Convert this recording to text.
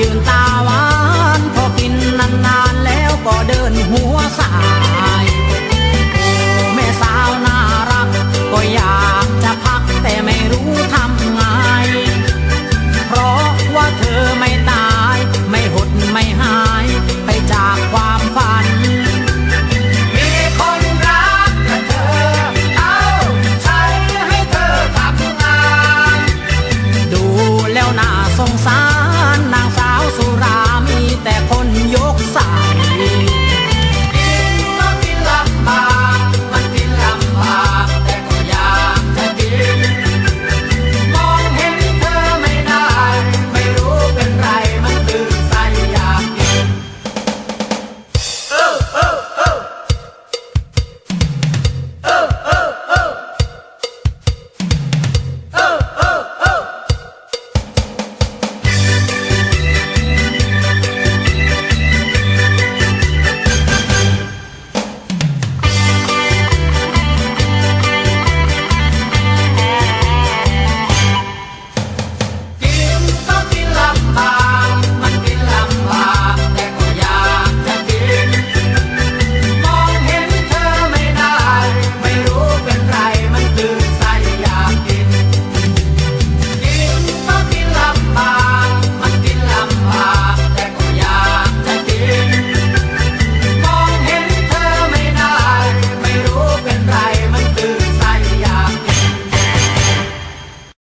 ยืนตาหวานพอกินนานๆแล้วก็เดินหัวสาย